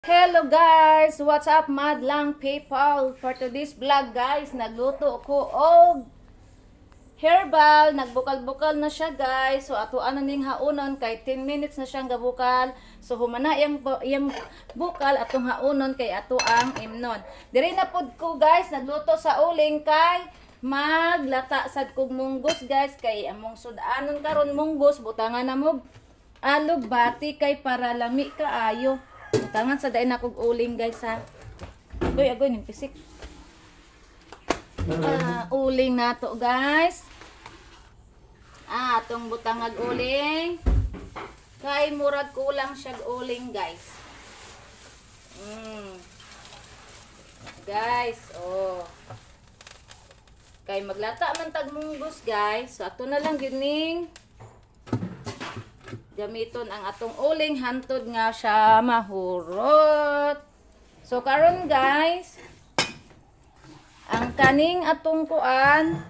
Hello guys! What's up madlang people? For today's vlog guys, nagluto ko og herbal. Nagbukal-bukal na siya guys. So ato ano ning haunon kay 10 minutes na siyang gabukal. So humana yang, bu- yang bukal atong haunon kay ato ang imnon. Diri na pod ko guys, nagluto sa uling kay maglata sad kog munggos guys kay among sudanon karon munggos butangan na mo alog bati kay para lami kaayo. Butangan sa dain akong uling guys ha. Agoy, agoy, ning pisik. Ah, uling na to guys. Ah, atong butangag uling. Kay murag kulang siya uling guys. Mm. Guys, oh. Kay maglata man tag munggos guys. So ato na lang gining gamiton ang atong uling hantod nga siya mahurot. So karon guys, ang kaning atong kuan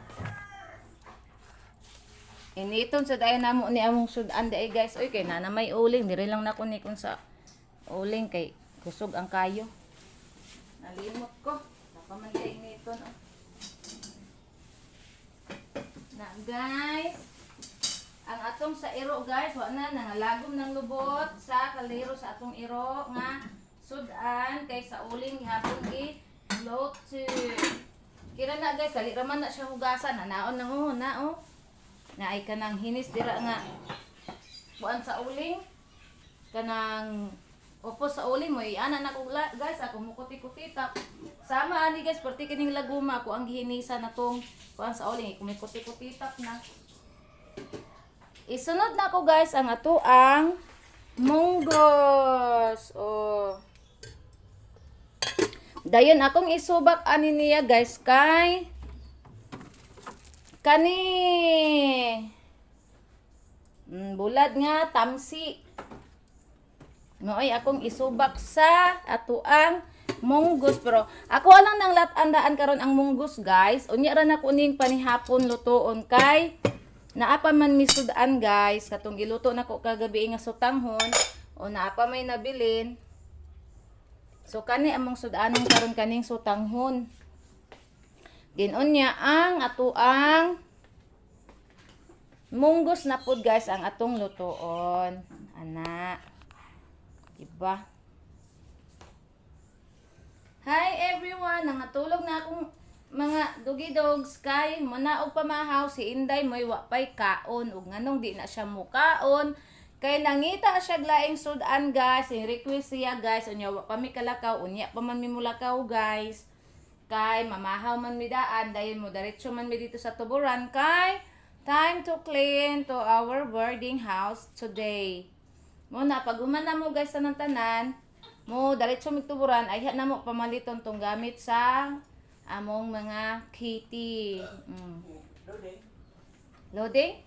initon sa dayon namo ni among sudan day guys. Oy kay na may uling diri lang nako ni kun sa uling kay kusog ang kayo. Nalimot ko. Kay initon. Oh. Na guys, atong sa iro guys, wa na nangalagom ng lubot sa kaliro sa atong iro nga sudan kay sa uling hapon i float to. Kira na guys, dali raman na siya hugasan, nanaon nang oh, na oh. Na ay kanang hinis dira nga buan sa uling kanang Opo sa uling mo, ana na ko guys, ako mo kuti-kuti tap. Sama ani guys, perti kining laguma ako ang gihinisa na tong kuan sa uling, kumikuti-kuti tap na. Isunod na ko guys ang ato ang munggos. Oh. Dayon akong isubak ani niya guys kay kani Mm, bulad nga tamsi. Nooy akong isubak sa ato ang munggos pero ako lang nang latandaan karon ang munggos guys. Unya ra na kuning panihapon lutoon kay Naapa man misudan guys, katong giluto na ko kagabi nga sutanghon o naapa may nabilin. So kani among sudanon karon kaning sutanghon. Ginon niya ang atuang munggos na pod guys ang atong lutoon. Ana. Diba? Hi everyone! Nangatulog na akong mga dugi-dogs kay manaog pamahaw si Inday mo'y wapay kaon ug nganong di na siya mukaon. Kay nangita siya glaing sudan guys i request siya guys unya wa pa mi kalakaw unya pa man mi mulakaw guys. Kay mamahaw man mi daan dahil mo diretso man mi dito sa tuburan. Kay time to clean to our boarding house today. Mo na pag humana mo guys sa tanan mo diretso mi tuburan ay na mo pamaliton tong gamit sa among mga kitty. Mm. Loading?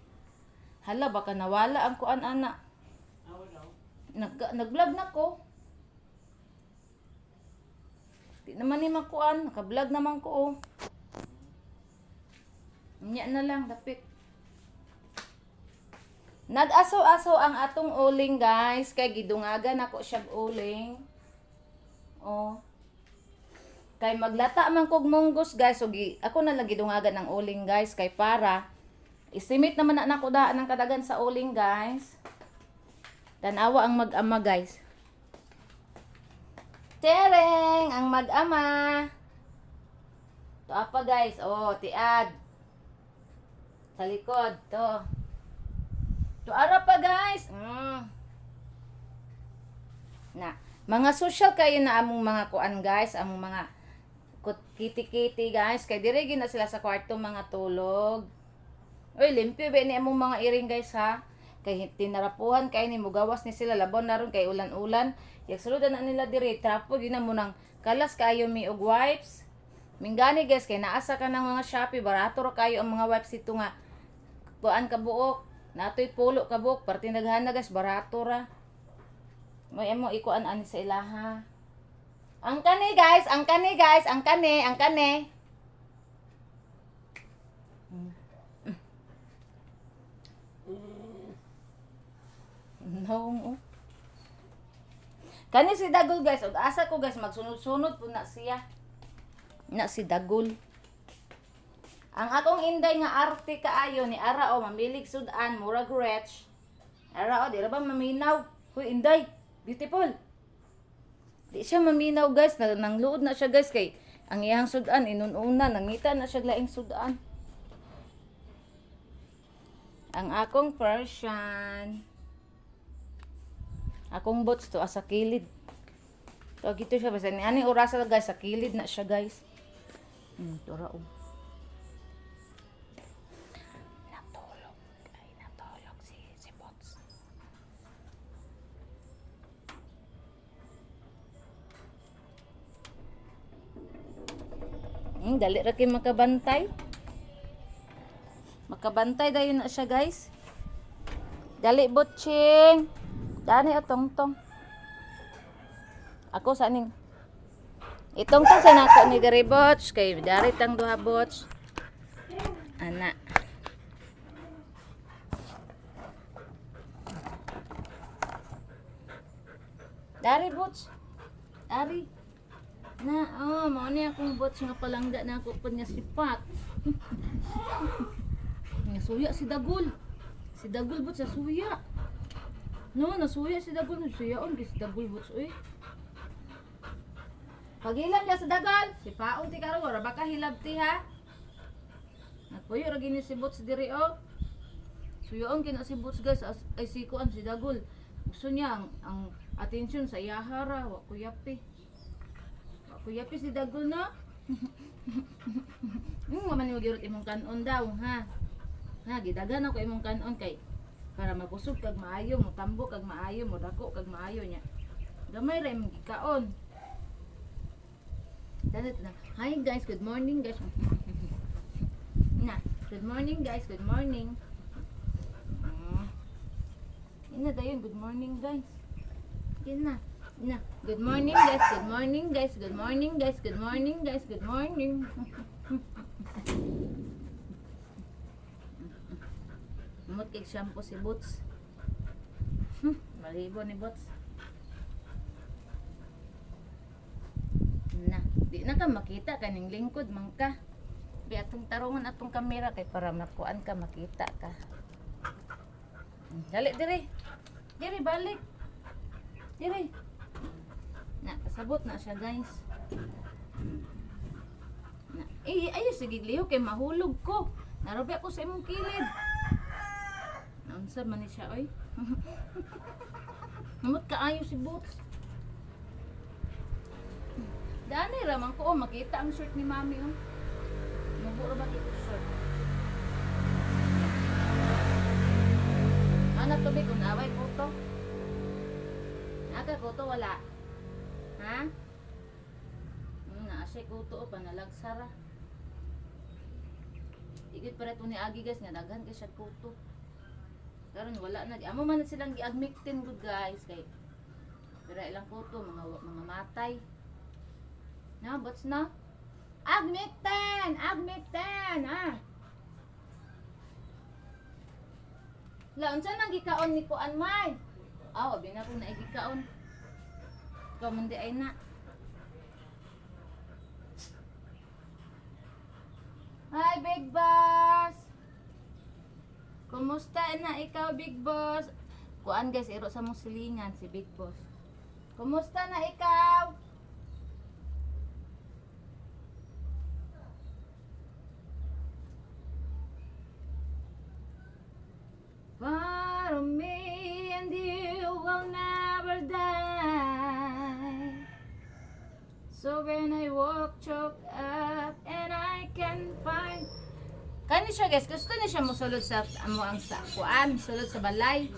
Hala, baka nawala ang kuan ana. Nag nag-vlog na ko. Di naman ni makuan, naka-vlog naman ko oh. Nya na lang dapit. Nag-aso-aso ang atong uling guys kay gidungagan ako siya uling. Oh. Kay maglata man kog munggos guys, so ako na lang gidungagan ng uling guys kay para isimit naman na nako daan ng kadagan sa uling guys. Tanawa ang mag-ama guys. Tereng ang mag-ama. To apa guys? Oh, tiad. Sa likod to. To ara pa guys. Mm. Na, mga social kayo na among mga kuan guys, among mga kiti-kiti guys. Kay dire na sila sa kwarto mga tulog. Oy limpyo ba ni among mga iring guys ha? Kay tinarapuhan kay ni mugawas ni sila. Labon na ron kay ulan-ulan. Yak suludan na nila dire trapo di na mo nang kalas kayo mi og wipes. Mingani guys kay naasa ka ng mga Shopee. Barato ra kayo ang mga wipes ito nga. Kuan ka buok. Natoy pulo ka buok. Parte naghana guys barato ra. May amo ikuan ani sa ilaha ang kani guys, ang kani guys, ang kani, ang kani. No. Kani si Dagol guys, ug asa ko guys magsunod-sunod po na siya. Na si Dagol. Ang akong inday nga arte kaayo ni Ara o mamilig sudan murag rich. Ara o di ra ba maminaw? Huy inday, beautiful. Di siya maminaw guys, na, nang luod na siya guys kay ang iyang sudan inununa nangita na siya laing sudan. Ang akong Persian. Akong bots to asa kilid. To gito siya basta ni ani oras guys sa kilid na siya guys. Hmm, tura oh. Hmm, dali ra kay makabantay. Makabantay dayon na siya, guys. Dali butching. Dani atong tong. Ako sa ning Itong to sa nako ni Gary Botch kay dari tang duha Botch. Ana. Dari Botch. Dari. Na, oh, mao ni akong Botch nga palangga na ako pud nga sipat. Nga suya si Dagul. Si Dagul Botch sa suya. No, nasuya si Dagul. Suyaon kay si Dagul Botch. Uy. Pagilan niya sa dagal. Si Paong ti karo wala baka hilab ti ha. Nagpuyo ra gini si Bots diri o. Suyoon kina si Bots guys as, ay sikuan si Dagul. Gusto niya ang, ang attention sa iyahara wa kuyapi. Wa kuyapi si Dagul na. Hmm, man mo gyud imong kanon daw ha. Ha, gidagan ako imong kanon kay para mabusog kag maayo, mo tambo kag maayo, mo dako kag maayo niya. Gamay ra imong gikaon. Dalit na. Hi guys, good morning guys. na, good morning guys, good morning. Ah. Ina dayon, good morning guys. Ina. Na, good morning guys, good morning guys, good morning guys, good morning guys, good morning. Mut kay shampoo si Boots. Hmm, malibo ni Boots. Na, di na ka makita kaning lingkod man ka. Di atong tarungan atong kamera kay para makuan ka makita ka. Dali dire. Dire balik. Dire. Na, sabot na siya guys. Na, eh, ay, sige liho kay mahulog ko. Narobi ako sa imong kilid. Naunsa man ni siya, oy. Namot kaayo si Boots. Dani raman ko, oh, makita ang shirt ni Mami, oh. Maburo ba dito shirt? Ano to, Bik? Kung naway ko to? Naka ko to, wala. Ha? Hmm, naasay ko to, oh, panalagsara. Igit pa rin ni Agi guys, nga daghan kay siya kuto. Karon wala na. Amo man silang giadmiktin good guys kay pero ilang kuto mga mga matay. Na, bats na? Agmikten! Agmikten! Ah! La, unsa nang gikaon ni Kuan May? Aw, abi na ko na gikaon. Ikaw man di ay na. Hi, Big Boss! Kumusta na ikaw, Big Boss? Kuan guys, iro sa mong silingan si Big Boss. Kumusta na ikaw? I walk, choke up and I can find Kani siya guys, gusto niya siya musulod sa amo ang sa kuan, sulod sa balay.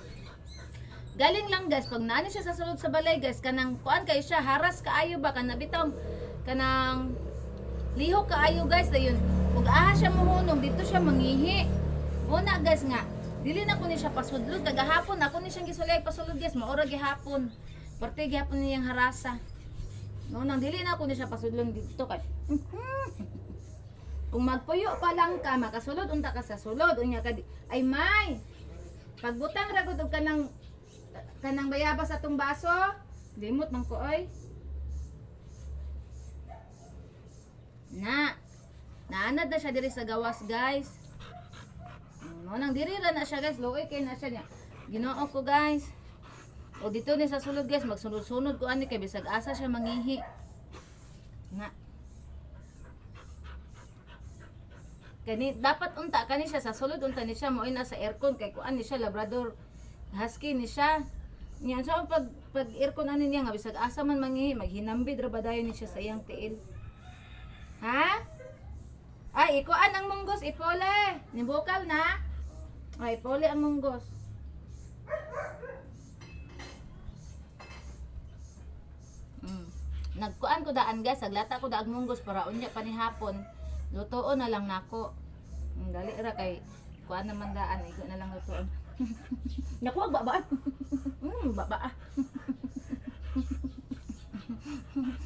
Galing lang guys, pag nani siya sa sulod sa balay guys, kanang kuan kay siya haras kaayo ba kana bitong kanang liho kaayo guys dayon. Ug aha siya mohunong dito siya mangihi. Una guys nga, dili na ko ni siya pasudlod kagahapon ako ni siyang gisulay pasulod guys, maura gihapon. Parte gihapon niyang harasa. No, nang dili na ako ni siya pasudlon dito kay. Kung magpuyo pa lang ka, makasulod unta ka sa sulod unya ka di- ay may. Pagbutang ra gud og kanang kanang bayabas atong baso, Limot man ko ay. Na. Naanad na siya diri sa gawas, guys. Mo nang diri ra na siya, guys. Luoy kay na siya niya. Ginoo ko, guys. O dito ni sa sulod, guys. Magsunod-sunod ko ani kay bisag asa siya mangihi. Na. Kani dapat unta kani siya sa sulod unta ni siya mo na sa aircon kay kuan ni siya labrador husky ni siya. Niyan sa pag pag aircon ani niya nga bisag asa man mangihi maghinambid ra ba ni siya sa iyang tiil. Ha? Ay, ikuan ang munggos, ipole. Nibukal na. Ay, ipole ang munggos. Mm. Nagkuan ko daan gas, saglata ko daag munggos para unya pa ni hapon. Lutoon na lang nako. Dali ra kay kuan naman daan, iko na lang lutoon. Naku, wag baba. mm, baba.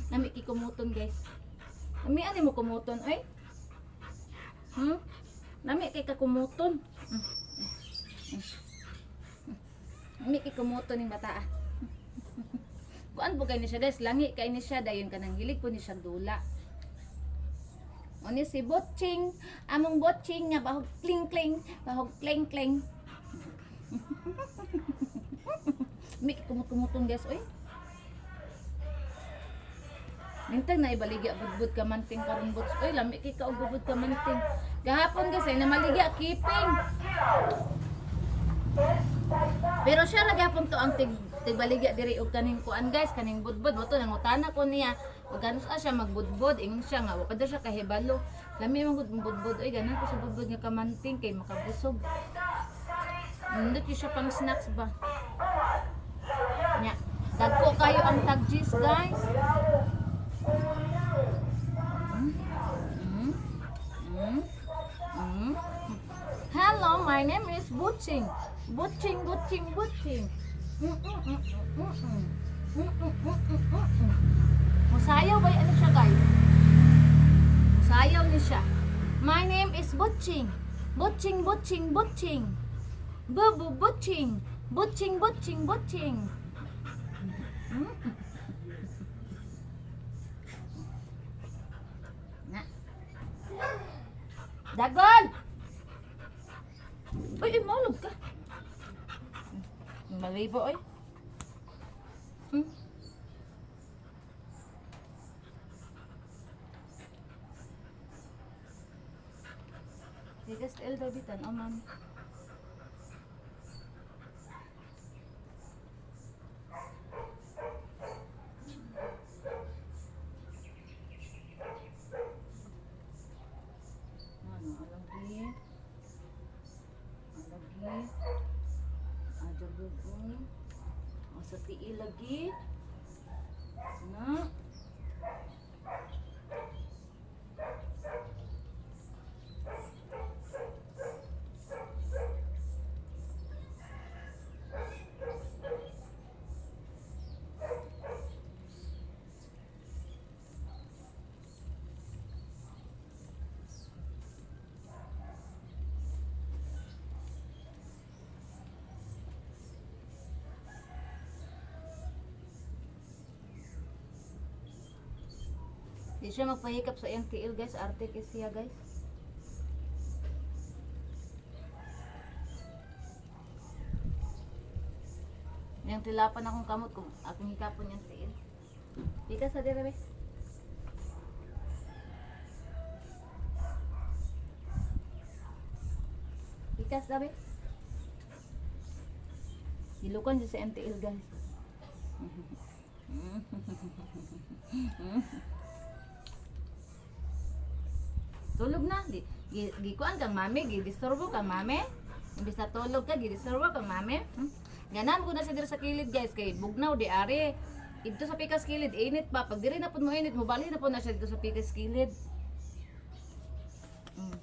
Nami ki kumuton guys. Nami ani mo kumuton ay? Hmm? Nami kay ka kumuton. Mm. Mm. Nami kay kumuton ning bata. ah. Kuan po ni siya guys, langi kay ni siya dayon kanang hilig po ni siya dula. Oni si Botching, among Botching nga bahog kling kling, bahog kling kling. Mi kumut-kumutong guys, oy. Mintag na ibaligya budbud ka manting karon bots. Oy, lami kay ka budbud ka manting. Gahapon guys ay namaligya keeping. Pero siya ra gyapon to ang tig tigbaligya diri og kaning kuan guys, kaning budbud mo to nangutana ko niya. Ug ganus siya magbudbud, ingon siya nga wa pa siya kahibalo. Lami man gud budbud, oy ganan ko sa budbud nga kamanting kay makabusog. Hindi ko siya pang snacks ba? Nya. Dagko kayo ang tagjis, guys. Mm. Mm. Mm. Mm. Hello, my name is Butching. Butching, Butching, Butching. Musayaw ba ano siya, guys? Musayaw ni siya. My name is Butching. Butching, Butching, Butching. Bubu Butching. Butching, Butching, Butching. Hmm? Na. Dagon! Uy, maulog ka. Malibo, oy. Hmm? Bigas el dabitan, oh mami. Ano, alagi. Alagi. Ada bubu. O sa tiil lagi. Na. Di siya magpahikap sa iyang tiil guys. Arte siya guys. Yung tilapan akong kamot kung akong hikapon yung tiil. Ika sa dire be. Ikas dabe. Hilukan siya sa tiil guys. Tulog na. Di, gi, gi kang mami, gi disturbo kang mami. Imbis na tulog ka, gi disturbo kang mami. Hmm? Ganan ko na sa diri sa kilid guys kay bugnaw di ari. Dito sa pikas kilid init pa. Pag diri na pud mo init, mo bali na pud na siya dito sa pikas kilid. Hmm.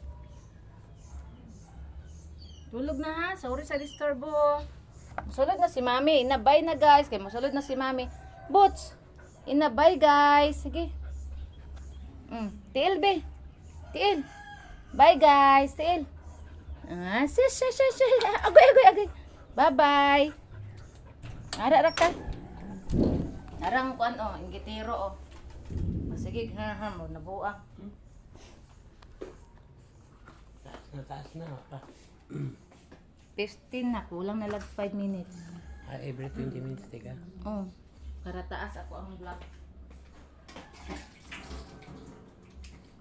Tulog na ha. Sorry sa disturbo. Musulod na si mami. Inabay na guys. Kay musulod na si mami. Boots. Inabay guys. Sige. Mm. Tiil be. Tiil. Bye guys. Tiil. Ah, sis, sis, sis, sis. Agoy, agoy, agoy. Bye-bye. Ara, ara ka. Arang kuan oh, ingitiro oh. Sige, ha ha mo nabuang. Taas na taas na. Pa. 15 na, kulang na lang 5 minutes. Ah, every 20 minutes, teka. Oh, para taas ako ang vlog.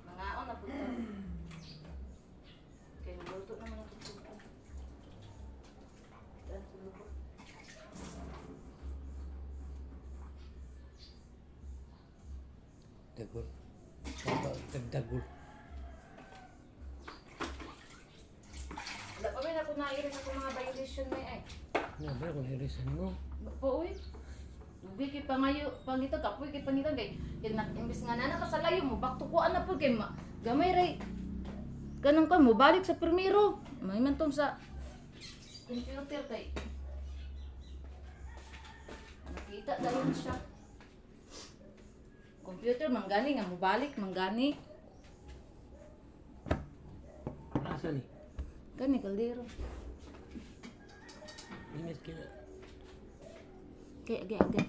Mga on na po ito. Kaya luto naman ako ito. Yan, luto. Dagol. Dagdagol. Wala pa rin ako nairis ako mga violation na eh. Nga ba, kung irisan mo. Po, uy. Ubi kay pangayo, pangito kapoy kay pangito kay kay na imbes nga nana ka sa layo mo baktukuan na po kay ma, gamay ray. Ganun ka mo balik sa primero. May man tong sa computer kay nakita dayon siya. Computer manggani nga mo balik manggani. Asa ni? Gani kaldero. Ingat ka na. Okay, okay, okay.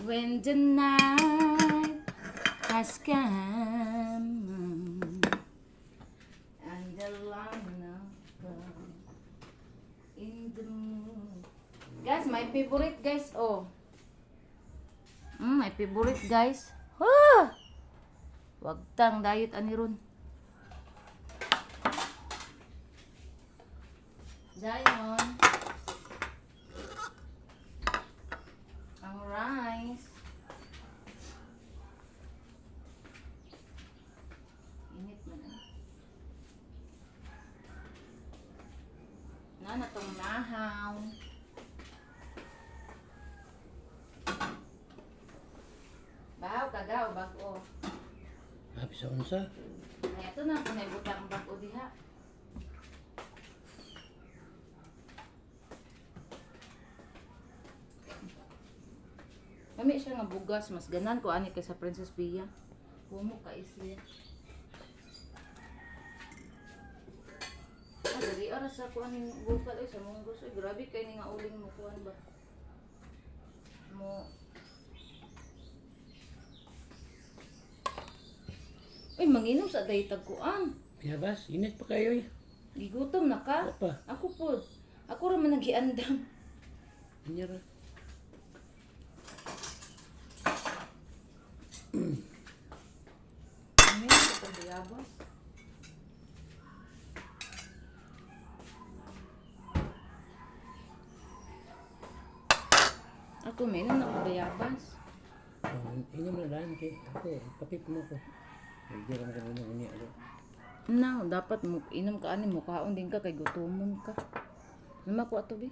When the night has come and the light now come in the moon. Guys, my favorite guys, oh. My favorite guys. Ah! Wag tang diet ani ron. Diamond. Ang rice. Init mo na. Na na tong nahaw. Bahaw kagaw bago. Happy sa ito na, kung butang bago diha. Kami siya nga bugas, mas ganan ko ani kay sa Princess Pia. Humo ka isli. Ah, dali oras sa kuan ning bukal ay sa mong gusto. Ay, grabe kay ni nga uling mo kuan ba. Mo manginom sa daytag kuan. Pinabas, init pa kayo eh. Gigutom na ka? Apa? Ako po. Ako raman nagiandam. Anyara. Ano yun? Sa pagbayabas? Ako, meron na pagbayabas. Oh, inom na lang kay ako. Kapit mo ko. Na, dapat mo inom ka ani mo kaon din ka kay gutomon ka. Nama ko ato bi.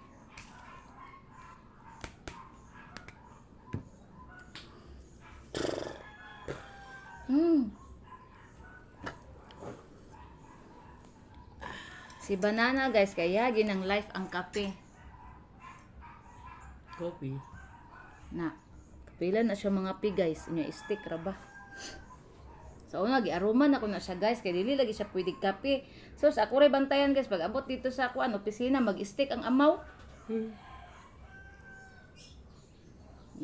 Hmm. Si Banana guys, kaya ginang life ang kape. Coffee. Na, kapila na siya mga pi guys. Inya stick ra ba? So una giaruman ako na siya guys kay dili lagi siya pwede kape. So sa ako ray bantayan guys pag abot dito sa ako ano opisina mag-stick ang amaw. Hmm.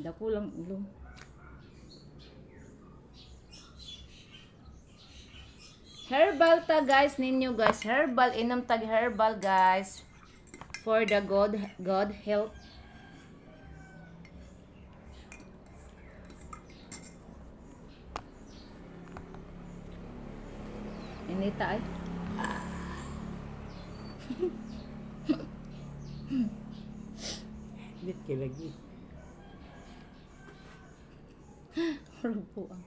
Dako lang ilong. Herbal ta guys ninyo guys. Herbal inom tag herbal guys. For the God God health. Inita ay. Init kay lagi. Rubo ang.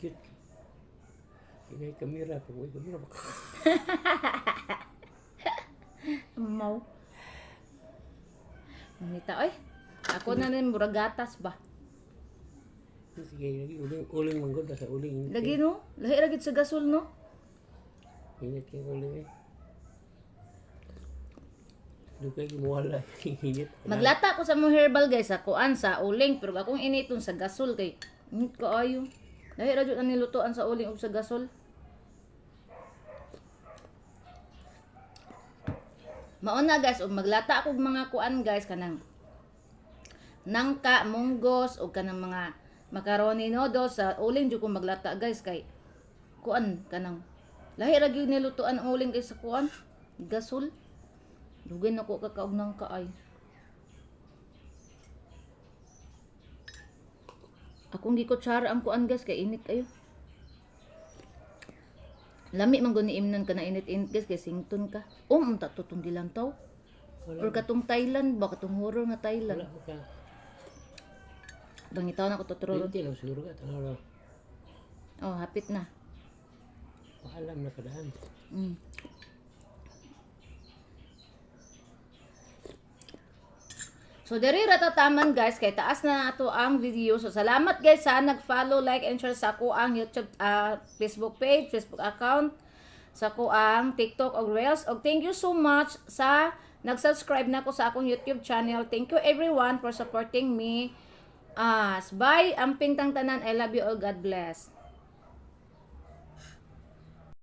Cute. Kinay kamera. Pag may kamera. baka- Mau. Inita ay. Ako na rin murag gatas ba. Sige, lagi uling, uling manggod sa uling. Lagi no? Lahi ra sa gasol no? Init kay uling eh. Dugay gimuwala init. Maglata ko sa mo herbal guys sa kuan sa uling pero akong initon sa gasol kay init ko ayo. Lahi ra jud ang sa uling ug sa gasol. Mao na guys ug maglata akog mga kuan guys kanang nangka, munggos ug kanang mga macaroni noodles sa uling jud ko maglata guys kay kuan kanang lahi ra gyud nilutuan ang uling guys sa kuan gasol. Dugay na ko kakaog nangka ay. Akong gikutsara ang kuan guys kay init kayo. Lami man guni imnan ka na init-init guys kay sington ka. Um, ta tutong dilang taw. Wala, Or katong Thailand ba katong horror nga wala Thailand. Ko ka. Bangitaw na ko tuturo. Hindi lang siguro ka. Tanaw lang. Oh, hapit na. Paalam na kadaan. Mm. So diri ra ta taman guys kay taas na ato ang video. So salamat guys sa nag-follow, like and share sa ako ang YouTube ah, Facebook page, Facebook account, sa ako ang TikTok og Reels. Og thank you so much sa nag-subscribe na ko sa akong YouTube channel. Thank you everyone for supporting me. Ah, bye. Amping tang tanan. I love you all. God bless.